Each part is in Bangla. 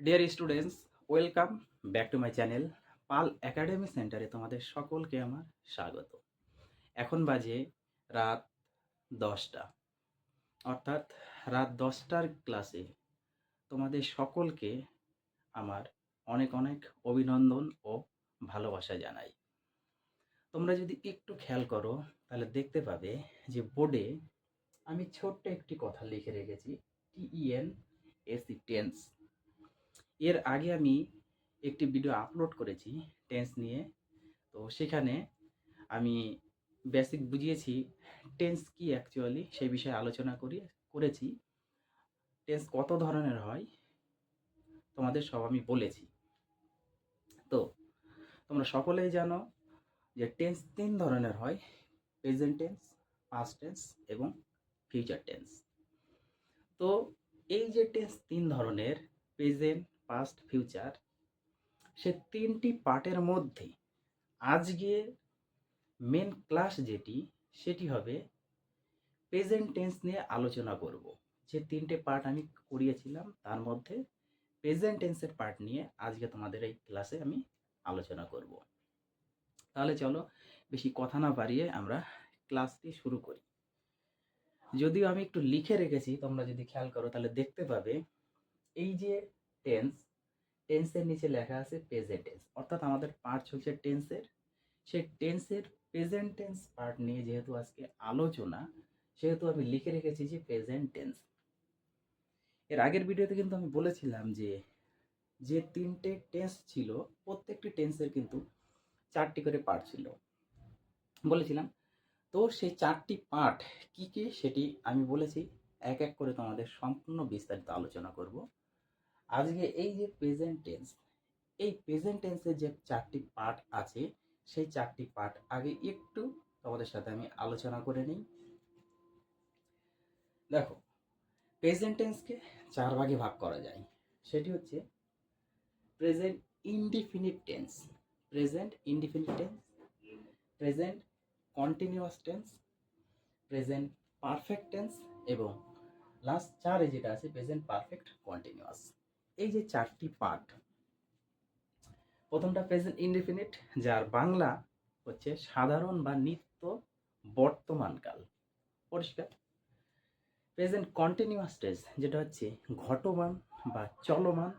Dear students welcome back to my channel Pal academy সেন্টারে তোমাদের সকলকে আমার স্বাগত। এখন বাজে রাত দশটা। অর্থাৎ রাত দশটার ক্লাসে তোমাদের সকলকে আমার অনেক অনেক অভিনন্দন ও ভালোবাসা জানাই। তোমরা যদি একটু খেয়াল করো, তাহলে দেখতে পাবে যে বোর্ডে আমি ছোট্ট একটি কথা লিখে রেখেছি টিইএন এসি টেন্স এর আগে আমি একটি ভিডিও আপলোড করেছি টেন্স নিয়ে। তো সেখানে আমি বেসিক বুঝিয়েছি টেন্স কি অ্যাকচুয়ালি সেই বিষয়ে আলোচনা করি, করেছি। টেন্স কত ধরনের হয়, তোমাদের সব আমি বলেছি। তো, তোমরা সকলেই জানো যে টেন্স তিন ধরনের হয় প্রেজেন্ট টেন্স পাস্ট টেন্স এবং ফিউচার টেন্স তো এই যে টেন্স তিন ধরনের প্রেজেন্ট পাস্ট ফিউচার সে তিনটি পার্টের মধ্যে আজকে মেন ক্লাস যেটি, সেটি হবে প্রেজেন্ট টেন্স নিয়ে আলোচনা করব। যে তিনটে পার্ট আমি করিয়েছিলাম, তার মধ্যে প্রেজেন্ট টেন্সের পার্ট নিয়ে আজকে তোমাদের এই ক্লাসে আমি আলোচনা করব। তাহলে চলো বেশি কথা না বাড়িয়ে আমরা ক্লাসটি শুরু করি। যদিও আমি একটু লিখে রেখেছি, তোমরা যদি খেয়াল করো, তাহলে দেখতে পাবে, এই যে টেন্স টেন্সের নিচে লেখা আছে প্রেজেন্ট টেন্স অর্থাৎ আমাদের পার্ট চলছে টেন্সের সেই টেন্সের প্রেজেন্ট টেন্স পার্ট নিয়ে যেহেতু আজকে আলোচনা, সেহেতু আমি লিখে রেখেছি যে প্রেজেন্ট টেন্স এর আগের ভিডিওতে কিন্তু আমি বলেছিলাম যে যে তিনটে টেন্স ছিল, প্রত্যেকটি টেন্সের কিন্তু চারটি করে পার্ট ছিল। বলেছিলাম, তো সেই চারটি পার্ট কি কি সেটি আমি বলেছি, এক এক করে তোমাদের সম্পূর্ণ বিস্তারিত আলোচনা করব। আজকে এই যে প্রেজেন্ট টেন্স এই প্রেজেন্ট টেন্সের যে চারটি পার্ট আছে, সেই চারটি পার্ট আগে একটু তোমাদের সাথে আমি আলোচনা করে নিই। দেখো প্রেজেন্ট টেন্সকে চার ভাগে ভাগ করা যায়। সেটি হচ্ছে present indefinite tense present indefinite tense present continuous tense present perfect tense এবং লাস্ট চারে যেটা আছে প্রেজেন্ট পারফেক্ট কন্টিনিউয়াস এই যে চারটি পার্ট প্রথমটা প্রেজেন্ট ইনডিফিনিট যার বাংলা হচ্ছে সাধারণ বা নিত্য বর্তমানকাল পরিষ্কার? প্রেজেন্ট কন্টিনিউয়াস টেন্স যেটা হচ্ছে ঘটমান বা চলমান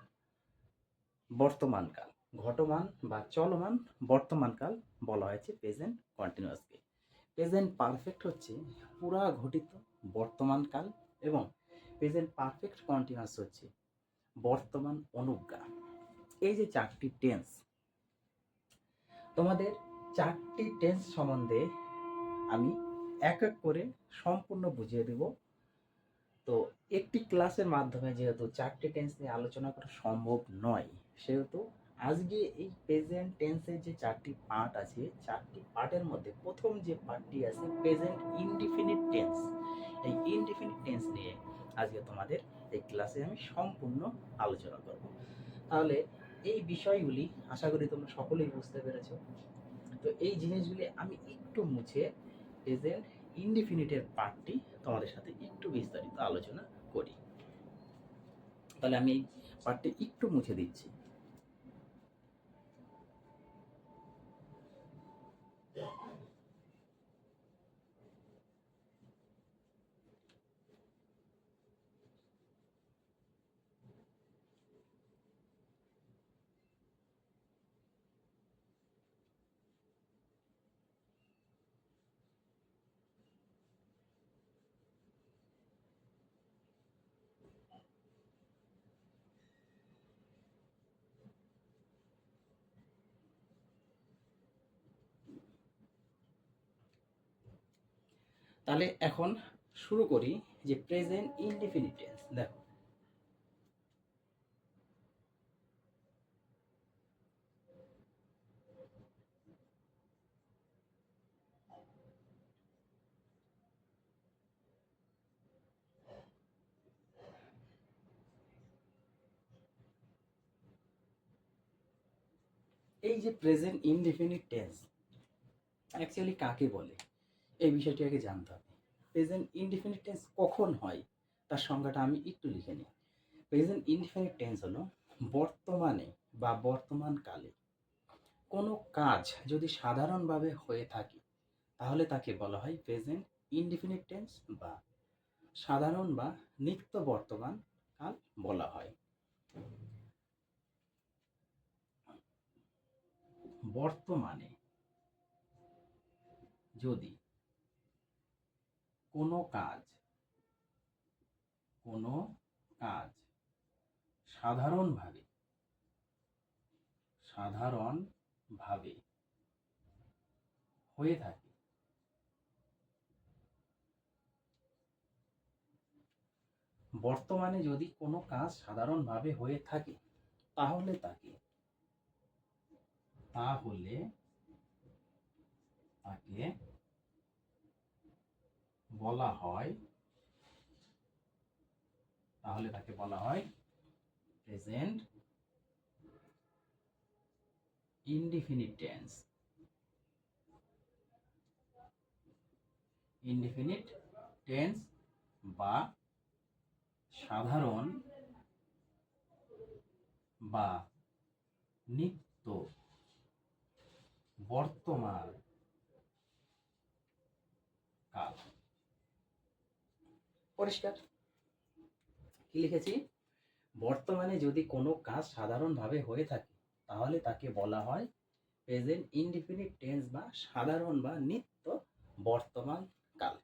বর্তমানকাল ঘটমান বা চলমান বর্তমানকাল বলা হয়েছে প্রেজেন্ট কন্টিনিউয়াসকে প্রেজেন্ট পারফেক্ট হচ্ছে পুরা ঘটিত বর্তমানকাল এবং প্রেজেন্ট পারফেক্ট কন্টিনিউয়াস হচ্ছে বর্তমান অনুজ্ঞা। এই যে চারটি টেন্স তোমাদের চারটি টেন্স সম্বন্ধে আমি এক এক করে সম্পূর্ণ বুঝিয়ে দেব। তো একটি ক্লাসের মাধ্যমে যেহেতু চারটি টেন্স নিয়ে আলোচনা করা সম্ভব নয়, সেহেতু আজকে এই প্রেজেন্ট টেন্সের যে চারটি পার্ট আছে, চারটি পার্টের মধ্যে প্রথম যে পার্টটি আছে প্রেজেন্ট ইনডিফিনিট টেন্স এই ইনডিফিনিট টেন্স নিয়ে আজকে তোমাদের এই ক্লাসে আমি সম্পূর্ণ আলোচনা করব। তাহলে এই বিষয়গুলি আশা করি তোমরা সকলেই বুঝতে পেরেছ। তো এই জিনিসগুলি আমি একটু মুছে প্রেজেন্ট ইনডিফিনিটের পার্টটি তোমাদের সাথে একটু বিস্তারিত আলোচনা করি। তাহলে আমি পার্টটি একটু মুছে দিচ্ছি। তাহলে এখন শুরু করি যে প্রেজেন্ট ইনডিফিনিট টেন্স দেখো। এই যে প্রেজেন্ট ইনডিফিনিট টেন্স অ্যাকচুয়ালি কাকে বলে? এই বিষয়টি আগে জানতে হবে। প্রেজেন্ট ইনডিফিনিট টেন্স কখন হয়? তার সংজ্ঞাটা আমি একটু লিখে নিই। প্রেজেন্ট ইনডিফিনিট টেন্স হলো বর্তমানে বা বর্তমানকালে কোনো কাজ যদি সাধারণভাবে হয়ে থাকে, তাহলে তাকে বলা হয় প্রেজেন্ট ইনডিফিনিট টেন্স বা সাধারণ বা নিত্য বর্তমান কাল বলা হয়। বর্তমানে যদি কোনো কাজ কোনো কাজ সাধারণভাবে সাধারণভাবে হয়ে থাকে। বর্তমানে যদি কোনো কাজ সাধারণভাবে হয়ে থাকে, তাহলে তাকে তাহলে তাকে বলা হয়, তাহলে তাকে বলা হয় present indefinite tense indefinite tense বা সাধারণ বা নিত্য বর্তমান কাল। পরিষ্কার। কি লিখেছি? বর্তমানে যদি কোনো কাজ সাধারণভাবে হয়ে থাকে, তাহলে তাকে বলা হয় প্রেজেন্ট ইনডিফিনিট টেন্স বা সাধারণ বা নিত্য বর্তমান কাল।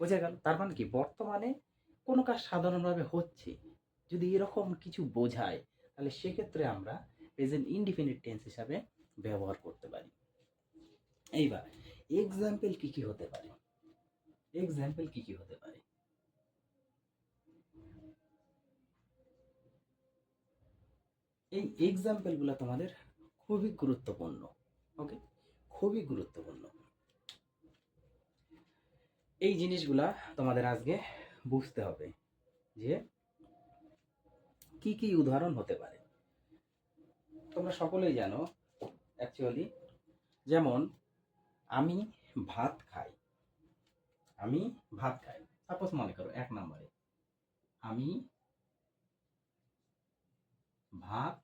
বোঝা গেল? তার মানে কি? বর্তমানে কোনো কাজ সাধারণভাবে হচ্ছে, যদি এরকম কিছু বোঝায়, তাহলে সেক্ষেত্রে আমরা প্রেজেন্ট ইনডিফিনিট টেন্স হিসাবে ব্যবহার করতে পারি। এইবার এক্সাম্পল কি কি হতে পারে? এক্সাম্পল কি কি হতে পারে? এই এক্সাম্পলগুলো তোমাদের খুবই গুরুত্বপূর্ণ ওকে খুবই গুরুত্বপূর্ণ। এই জিনিসগুলা তোমাদের আজকে বুঝতে হবে যে কি কি উদাহরণ হতে পারে। তোমরা সকলেই জানো অ্যাকচুয়ালি যেমন আমি ভাত খাই, আমি ভাত খাই। সাপোজ মনে করো এক নম্বরে, আমি ভাত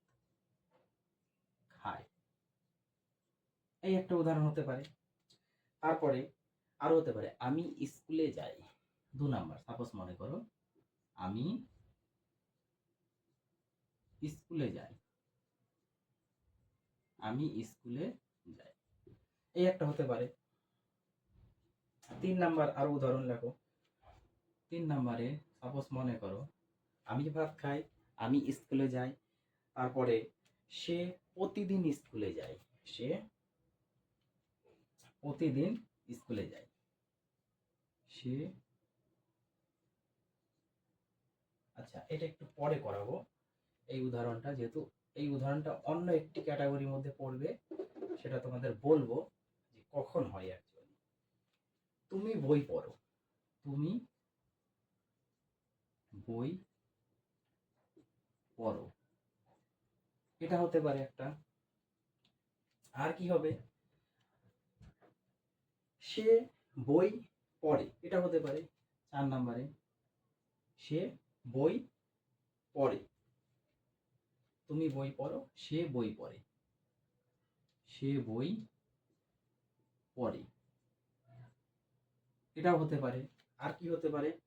খাই এই একটা উদাহরণ হতে পারে। তারপরে আরও হতে পারে, আমি স্কুলে যাই। দু নাম্বার, সাপোজ মনে করো, আমি স্কুলে যাই। আমি স্কুলে যাই। এই একটা হতে পারে। তিন নাম্বার আরও উদাহরণ লেখো। তিন নাম্বারে, সাপোজ মনে করো, আমি ভাত খাই, আমি স্কুলে যাই। তারপরে সে প্রতিদিন স্কুলে যায়। সে প্রতিদিন স্কুলে যায়। সে আচ্ছা এটা একটু পরে করাবো। এই উদাহরণটা যেহেতু, এই উদাহরণটা অন্য একটি ক্যাটাগরির মধ্যে পড়বে, সেটা তোমাদের বলব যে কখন হয় অ্যাকচুয়ালি তুমি বই পড়ো। তুমি বই পড়ো। এটা হতে পারে একটা। আর কি হবে? সে বই পড়ে, এটা হতে পারে চার নাম্বারে। সে বই পড়ে। তুমি বই পড়ো, সে বই পড়ে। সে বই পড়ে। এটাও হতে পারে। আর কি হতে পারে?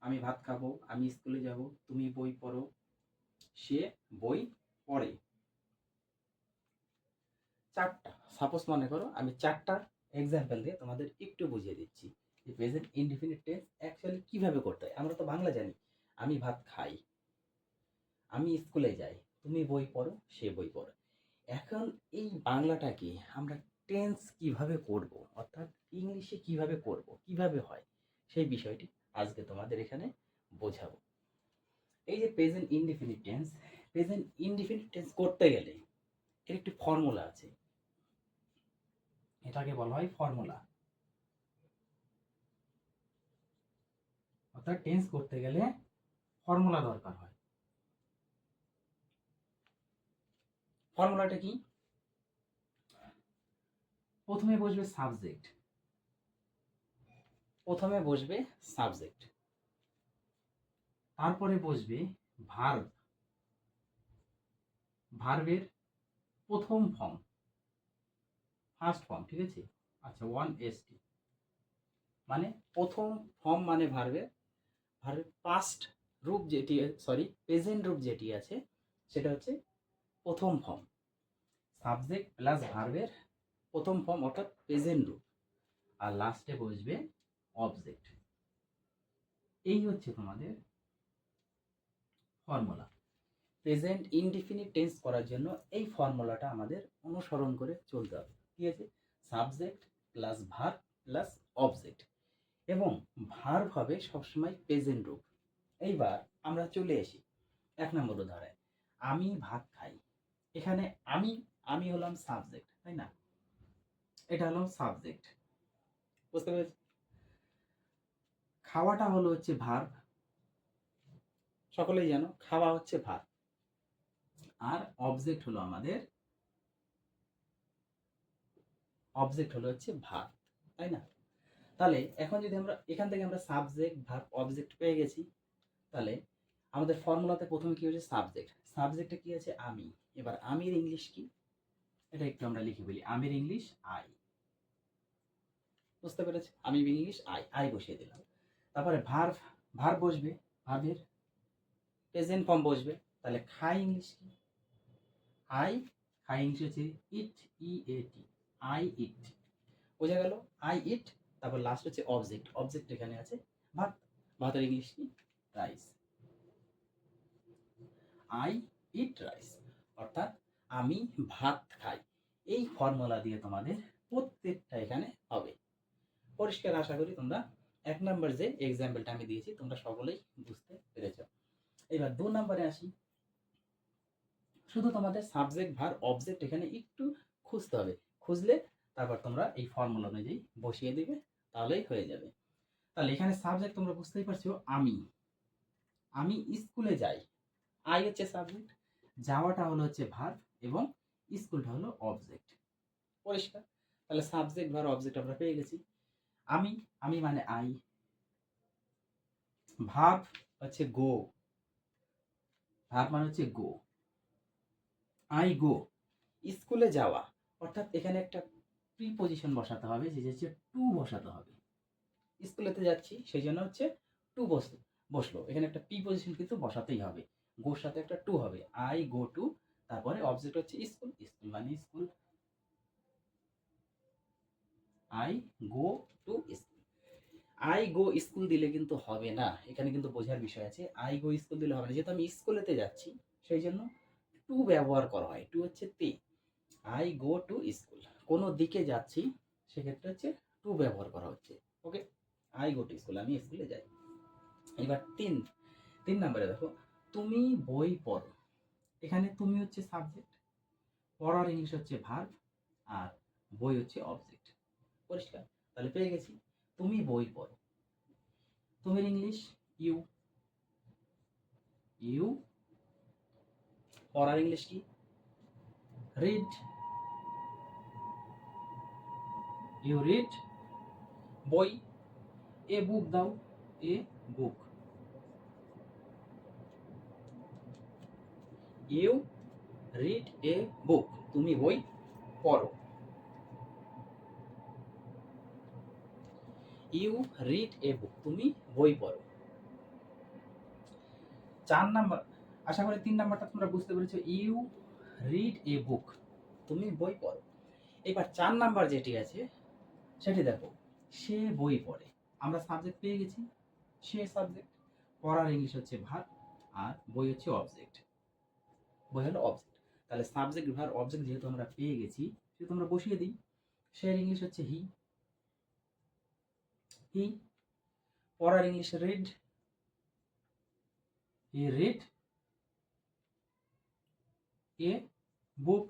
আমি ভাত খাব, আমি স্কুলে যাব, তুমি বই পড়ো, সে বই পড়ে চারটা। সাপোজ মনে করো আমি চারটা এক্সাম্পল দিয়ে তোমাদের একটু বুঝিয়ে দিচ্ছি। যে প্রেজেন্ট ইনডিফিনিট টেন্স অ্যাকচুয়ালি কীভাবে করতে হয়? আমরা তো বাংলা জানি। আমি ভাত খাই। আমি স্কুলে যাই। তুমি বই পড়ো, সে বই পড়ো। এখন এই বাংলাটাকে আমরা টেন্স কীভাবে করব? অর্থাৎ ইংলিশে কীভাবে করব? কীভাবে হয়? সেই বিষয়টি আজকে তোমাদের এখানে বোঝাবো। এই যে present indefinite tense present indefinite tense করতে গেলে এর একটি ফর্মুলা আছে। এটাকে বলা হয় ফর্মুলা অর্থাৎ টেন্স করতে গেলে ফর্মুলা দরকার হয়। ফর্মুলাটা কি? প্রথমে বসবে সাবজেক্ট প্রথমে বসবে সাবজেক্ট তারপরে বসবে ভার্ব ভার্বের প্রথম ফর্ম ফার্স্ট ফর্ম ঠিক আছে? আচ্ছা ওয়ান এস টি মানে প্রথম ফর্ম মানে ভার্বের ভার্বের পাস্ট রূপ যেটি সরি প্রেজেন্ট রূপ যেটি আছে, সেটা হচ্ছে প্রথম ফর্ম সাবজেক্ট প্লাস ভার্বের প্রথম ফর্ম অর্থাৎ প্রেজেন্ট রূপ, আর লাস্টে বসবে অবজেক্ট এই হচ্ছে তোমাদের ফর্মুলা প্রেজেন্ট ইনডিফিনিট টেন্স করার জন্য এই ফর্মুলাটা আমাদের অনুসরণ করে চলতে হবে। ঠিক আছে? Subject plus verb plus object এবং ভার্ব হবে সবসময় প্রেজেন্ট রূপ। এইবার আমরা চলে আসি এক নম্বর উদাহরণে। আমি ভাত খাই। এখানে আমি আমি হলাম সাবজেক্ট তাই না? এটা হলো সাবজেক্ট বুঝতে পেরেছি খাওয়াটা হলো হচ্ছে ভার্ব সকলেই জানো, খাওয়া হচ্ছে ভাত আর অবজেক্ট হলো আমাদের অবজেক্ট হলো হচ্ছে ভাত তাই না? তাহলে এখন যদি আমরা, এখান থেকে আমরা সাবজেক্ট ভার্ব অবজেক্ট পেয়ে গেছি, তাহলে আমাদের ফর্মুলাতে প্রথমে কি হচ্ছে সাবজেক্ট সাবজেক্টে কি আছে? আমি। এবার আমির ইংলিশ কি? এটা একটু আমরা লিখে বলি আমির ইংলিশ আই বুঝতে পেরেছি? আমি ইংলিশ আই আই বসিয়ে দিলাম। তারপরে ভার্ভ ভার বসবে। ভার্বের প্রেজেন্ট ফর্ম বসবে। তাহলে খাই ইংলিশ কি? আই খাই ইংলিশ হচ্ছে ইট, ই, এ, টি, আই, ইট। বোঝা গেল? আই, ইট, তারপর লাস্ট হচ্ছে অবজেক্ট অবজেক্ট এখানে আছে ভাত। ভাতের ইংলিশ কি? রাইস আই ইট রাইস অর্থাৎ আমি ভাত খাই। এই ফর্মুলা দিয়ে তোমাদের প্রত্যেকটা এখানে হবে। পরিষ্কার আশা করি তোমরা এক নম্বর যে এক্সাম্পলটা আমি দিয়েছি, তোমরা সকলেই বুঝতে পেরেছ। এবার দু নম্বরে আসি। শুধু তোমাদের সাবজেক্ট ভার অবজেক্ট এখানে একটু খুঁজতে হবে। খুঁজলে তারপর তোমরা এই ফর্মুলা অনুযায়ী বসিয়ে দিবে, তাহলেই হয়ে যাবে। তাহলে এখানে সাবজেক্ট তোমরা বুঝতেই পারছ, আমি। আমি স্কুলে যাই। আই হচ্ছে সাবজেক্ট যাওয়াটা হলো হচ্ছে ভার এবং স্কুলটা হলো অবজেক্ট পরিষ্কার? তাহলে সাবজেক্ট ভার অবজেক্ট আমরা পেয়ে গেছি। আমি আমি মানে আই ভাব হচ্ছে গো ভাব মানে হচ্ছে গো আই গো। স্কুলে যাওয়া। অর্থাৎ এখানে একটা প্রিপোজিশন বসাতে হবে, যে হচ্ছে টু বসাতে হবে। স্কুলেতে যাচ্ছি, সেই জন্য হচ্ছে টু বসল বসল। এখানে একটা প্রিপোজিশন কিন্তু বসাতেই হবে। গোর সাথে একটা টু হবে। আই গো টু তারপরে অবজেক্ট হচ্ছে স্কুল। স্কুল মানে school. I go to school. I go school দিলে কিন্তু হবে না। এখানে কিন্তু বোঝার বিষয় আছে। আই গো স্কুল দিলে হবে না। যেহেতু আমি স্কুলেতে যাচ্ছি, সেই জন্য টু ব্যবহার করা হয়। টু হচ্ছে তে আই গো টু স্কুল কোনো দিকে যাচ্ছি, সেক্ষেত্রে হচ্ছে টু ব্যবহার করা হচ্ছে। Okay I go to school আমি স্কুলে যাই। এবার তিন তিন নম্বরে দেখো, তুমি বই পড়ো। এখানে তুমি হচ্ছে সাবজেক্ট পড়ার ইংলিশ হচ্ছে ভার্ব আর বই হচ্ছে অবজেক্ট পরিষ্কার? তাহলে পেয়ে গেছি। তুমি বই পড়ো। তুমি ইংলিশ ইউ ইউ পড়ার ইংলিশ কি? রিড ইউ রিড বই। এ বুক দাও। এ বুক ইউ রিড এ বুক তুমি বই পড়ো। ইউ রিড এ বুক তুমি বই পড়ো। চার নাম্বার। আশা করি তিন নাম্বারটা তোমরা বুঝতে পেরেছ। ইউ রিড এ বুক তুমি বই পড়ো। এবার চার নাম্বার যেটি আছে, সেটি দেখো। সে বই পড়ে। আমরা সাবজেক্ট পেয়ে গেছি। সে সাবজেক্ট পড়ার ইংলিশ হচ্ছে ভার আর বই হচ্ছে অবজেক্ট বই হলো অবজেক্ট তাহলে সাবজেক্ট ভার অবজেক্ট যেহেতু আমরা পেয়ে গেছি সেহেতু আমরা বসিয়ে দিই। সে ইংলিশ হচ্ছে হি হি পড়ার English read he read a book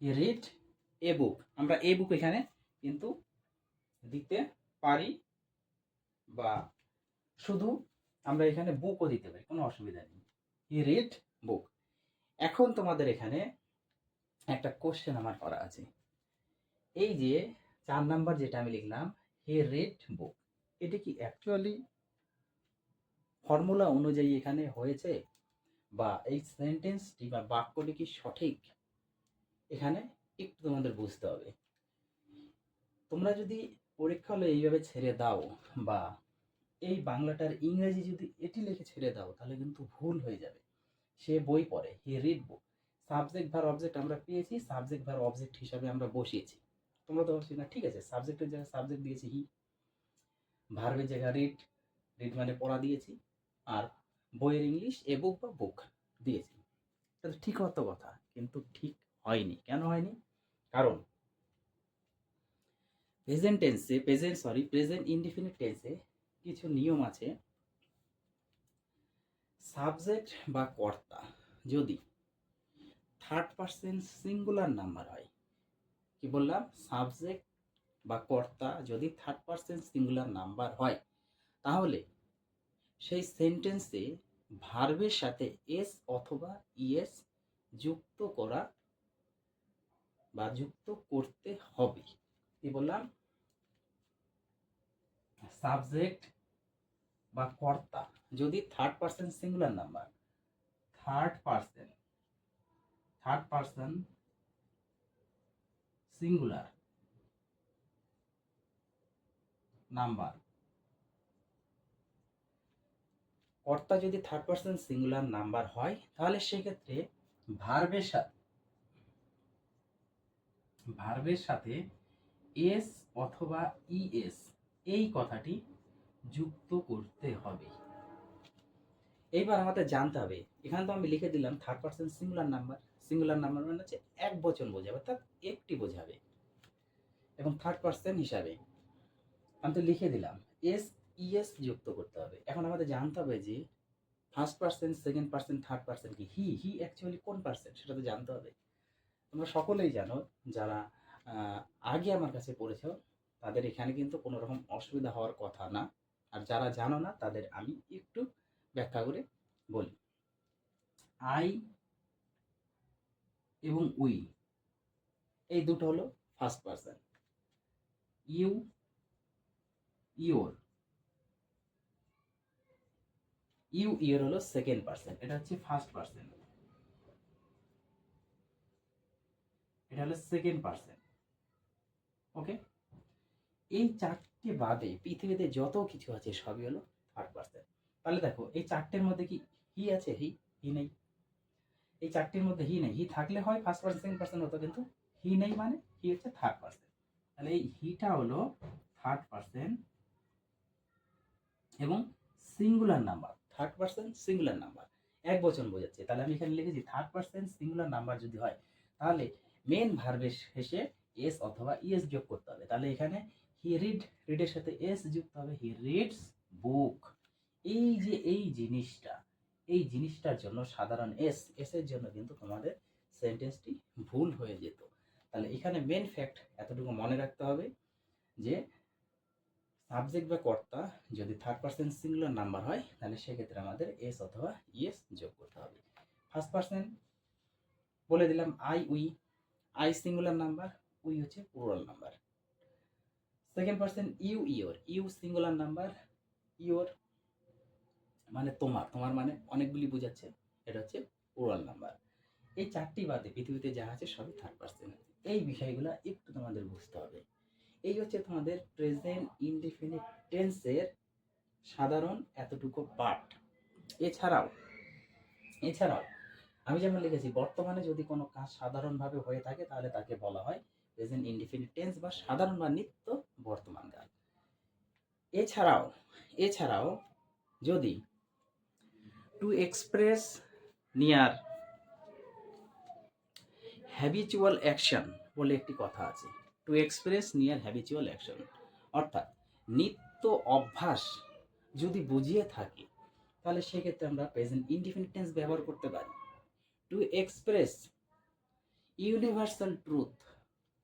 read a book আমরা এ বুক এখানে কিন্তু দিতে পারি বা শুধু আমরা এখানে বুকও দিতে পারি, কোনো অসুবিধা নেই। হি রিড বুক এখন তোমাদের এখানে একটা কোশ্চেন আমার করা আছে। এই যে চার নাম্বার যেটা আমি লিখলাম হি রিড বুক এটা কি অ্যাকচুয়ালি ফর্মুলা অনুযায়ী এখানে হয়েছে? বা এই সেন্টেন্সটি বা বাক্যটি কি সঠিক? এখানে একটু তোমাদের বুঝতে হবে। তোমরা যদি পরীক্ষা হলে এইভাবে ছেড়ে দাও বা এই বাংলাটার ইংরেজি যদি এটি লিখে ছেড়ে দাও, তাহলে কিন্তু ভুল হয়ে যাবে। সে বই পড়ে, হি রিড বুক। সাবজেক্ট ভার অবজেক্ট আমরা পেয়েছি, সাবজেক্ট ভার অবজেক্ট হিসাবে আমরা বসিয়েছি। তোমরা তো বলছি, না, ঠিক আছে সাবজেক্টের জায়গায় সাবজেক্ট দিয়েছি, হি। ভার্বের জায়গায় রিড রিড মানে পড়া দিয়েছি, আর বইয়ের ইংলিশ এ বুক বা বুক দিয়েছি এটা তো ঠিক হতো কথা, কিন্তু ঠিক হয়নি। কেন হয়নি? কারণ প্রেজেন্ট টেন্সে প্রেজেন্ট সরি প্রেজেন্ট ইনডিফিনিট টেন্সে কিছু নিয়ম আছে। সাবজেক্ট বা কর্তা যদি থার্ড পার্সেন্ট সিঙ্গুলার নাম্বার হয়, কি বললাম? সাবজেক্ট বা কর্তা যদি থার্ড পার্সেন্ট সিঙ্গুলার নাম্বার হয়, তাহলে সেই সেন্টেন্সে ভার্বের সাথে এস অথবা ইএস যুক্ত করা বা যুক্ত করতে হবে। কি বললাম? সাবজেক্ট বা কর্তা। যদি third person singular number third person third person singular number কর্তা যদি থার্ড পার্সন সিঙ্গুলার নাম্বার হয়, তাহলে সেক্ষেত্রে ভার্বের সাথে ভার্বের সাথে এস অথবা ইএস এই কথাটি যুক্ত করতে হবে। এইবার আমাদের জানতে হবে, এখানে তো আমি লিখে দিলাম third person singular number singular number মানে হচ্ছে এক বচন বোঝাবে, অর্থাৎ একটি বোঝাবে, এবং থার্ড পার্সন হিসাবে আমি তো লিখে দিলাম এস ইএস যুক্ত করতে হবে। এখন আমাদের জানতে হবে যে first percent second percent third percent কি? হি হি অ্যাকচুয়ালি কোন পার্সেন্ট সেটা তো জানতে হবে। তোমরা সকলেই জানো, যারা আগে আমার কাছে পড়েছো, তাদের এখানে কিন্তু কোনো রকম অসুবিধা হওয়ার কথা না। আর যারা জানো না, তাদের আমি একটু ব্যাখ্যা করে বলি। আই এবং উই এই দুটো হলো first person you your you your হলো সেকেন্ড পার্সেন্ট, এটা হচ্ছে ফার্স্ট পার্সেন্ট। এটা হলো সেকেন্ড পার্সেন্ট, ওকে? এই চারটে বাদে পৃথিবীতে যত কিছু আছে সবই হলো থার্ড পার্সেন্ট। তাহলে দেখো, এই চারটের মধ্যে কি হি আছে? হি হি নেই। এই চারটির মধ্যে হি নেই। হি থাকলে হয় ফার্স্ট পার্সন সেকেন্ড পার্সন হতো, কিন্তু হি নেই মানে হি হচ্ছে থার্ড পার্সেন্ট। তাহলে এই হিটা হলো থার্ড পার্সেন্ট এবং singular number third person singular number এক বচন বোঝাচ্ছে। তাহলে আমি এখানে লিখেছি থার্ড পার্সন সিঙ্গুলার নাম্বার যদি হয়, তাহলে মেন ভার্বের শেষে এস অথবা ইএস যোগ করতে হবে। তাহলে এখানে হি রিড রিডের সাথে এস যুক্ত হবে। হি রিডস বুক এই যে, এই জিনিসটা, এই জিনিসটার জন্য সাধারণ এস এস এর জন্য কিন্তু তোমাদের সেন্টেন্সটি ভুল হয়ে যেত। তাহলে এখানে মেন ফ্যাক্ট এতটুকু মনে রাখতে হবে যে সাবজেক্ট বা কর্তা যদি থার্ড পার্সন সিঙ্গুলার নাম্বার হয়, তাহলে সেক্ষেত্রে আমাদের এস অথবা ইএস যোগ করতে হবে। ফার্স্ট পার্সন বলে দিলাম I we I singular number we হচ্ছে plural number second person you your you singular number your মানে তোমার তোমার মানে অনেকগুলি বোঝাচ্ছে, এটা হচ্ছে প্লুরাল নাম্বার এই চারটি বাদে পৃথিবীতে যা আছে সবই থার্ড পার্সন এই বিষয়গুলো একটু তোমাদের বুঝতে হবে। এই হচ্ছে তোমাদের প্রেজেন্ট ইনডিফিনিট টেন্সের সাধারণ এতটুকু পার্ট এছাড়াও এছাড়াও, আমি যেমন লিখেছি, বর্তমানে যদি কোনো কাজ সাধারণভাবে হয়ে থাকে, তাহলে তাকে বলা হয় প্রেজেন্ট ইনডিফিনিট টেন্স বা সাধারণ বা নিত্য বর্তমান কাল। এছাড়াও এছাড়াও যদি to express near habitual action বলে একটি কথা আছে to express near habitual action অর্থাৎ, নিত্য অভ্যাস যদি বুঝিয়ে থাকি, তাহলে সেক্ষেত্রে আমরা প্রেজেন্ট ইনডিফিনিট টেন্স ব্যবহার করতে পারি। টু এক্সপ্রেস ইউনিভার্সাল ট্রুথ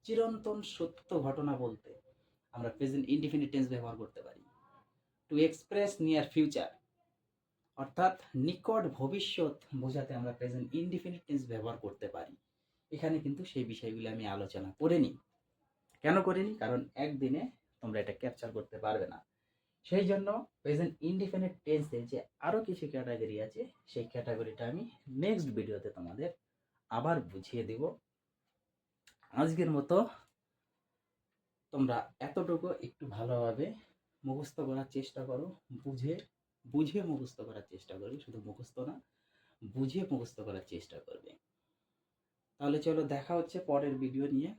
চিরন্তন সত্য ঘটনা বলতে আমরা প্রেজেন্ট ইনডিফিনিট টেন্স ব্যবহার করতে পারি। টু এক্সপ্রেস নিয়ার ফিউচার অর্থাৎ নিকট ভবিষ্যৎ বোঝাতে আমরা প্রেজেন্ট ইনডিফিনিট টেন্স ব্যবহার করতে পারি। এখানে কিন্তু সেই বিষয়গুলো আমি আলোচনা করিনি কেন করিনি? কারণ একদিনে তোমরা এটা ক্যাপচার করতে পারবে না। সেই জন্য প্রেজেন্ট ইনডিফিনিট টেন্সের যে আরও কিছু ক্যাটাগরি আছে, সেই ক্যাটাগরিটা আমি নেক্সট ভিডিওতে তোমাদের আবার বুঝিয়ে দিব। আজকের মতো তোমরা এতটুকু একটু ভালোভাবে মুখস্থ করার চেষ্টা করো, বুঝে বুঝে মুখস্থ করার চেষ্টা করবে, শুধু মুখস্থ না, বুঝে মুখস্থ করার চেষ্টা করবে। তাহলে চলো দেখা হচ্ছে পরের ভিডিও নিয়ে।